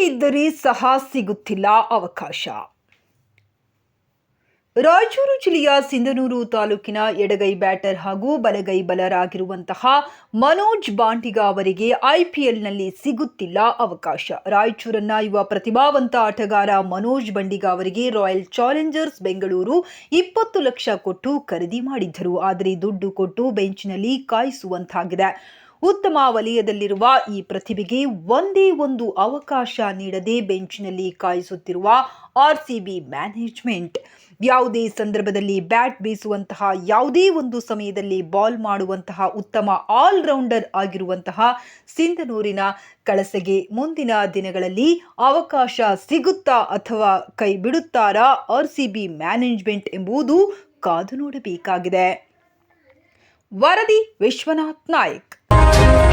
ನೋಡಿದರೆ ಸಹ ಸಿಗುತ್ತಿಲ್ಲ ಅವಕಾಶ. ರಾಯಚೂರು ಜಿಲ್ಲೆಯ ಸಿಂಧನೂರು ತಾಲೂಕಿನ ಎಡಗೈ ಬ್ಯಾಟರ್ ಹಾಗೂ ಬಲಗೈ ಬಲರಾಗಿರುವಂತಹ ಮನೋಜ್ ಬಾಂಟಿಗ ಅವರಿಗೆ ಐಪಿಎಲ್ನಲ್ಲಿ ಸಿಗುತ್ತಿಲ್ಲ ಅವಕಾಶ. ರಾಯಚೂರನ್ನ ಯುವ ಪ್ರತಿಭಾವಂತ ಆಟಗಾರ ಮನೋಜ್ ಬಂಡಿಗ ಅವರಿಗೆ ರಾಯಲ್ ಚಾಲೆಂಜರ್ಸ್ ಬೆಂಗಳೂರು ಇಪ್ಪತ್ತು ಲಕ್ಷ ಕೊಟ್ಟು ಖರೀದಿ ಮಾಡಿದ್ದರು. ಆದರೆ ದುಡ್ಡು ಕೊಟ್ಟು ಬೆಂಚ್ನಲ್ಲಿ ಕಾಯಿಸುವಂತಾಗಿದೆ. ಉತ್ತಮ ವಲಯದಲ್ಲಿರುವ ಈ ಪ್ರತಿಭೆಗೆ ಒಂದೇ ಒಂದು ಅವಕಾಶ ನೀಡದೆ ಬೆಂಚಿನಲ್ಲಿ ಕಾಯಿಸುತ್ತಿರುವ ಆರ್ಸಿಬಿ ಮ್ಯಾನೇಜ್ಮೆಂಟ್. ಯಾವುದೇ ಸಂದರ್ಭದಲ್ಲಿ ಬ್ಯಾಟ್ ಬೀಸುವಂತಹ, ಯಾವುದೇ ಒಂದು ಸಮಯದಲ್ಲಿ ಬಾಲ್ ಮಾಡುವಂತಹ ಉತ್ತಮ ಆಲ್ರೌಂಡರ್ ಆಗಿರುವಂತಹ ಸಿಂಧನೂರಿನ ಕಳಸಗೆ ಮುಂದಿನ ದಿನಗಳಲ್ಲಿ ಅವಕಾಶ ಸಿಗುತ್ತಾ ಅಥವಾ ಕೈ ಬಿಡುತ್ತಾರಾ ಆರ್ಸಿಬಿ ಮ್ಯಾನೇಜ್ಮೆಂಟ್ ಎಂಬುದು ಕಾದು ನೋಡಬೇಕಾಗಿದೆ. ವರದಿ ವಿಶ್ವನಾಥ್ ನಾಯ್ಕ್. Thank you.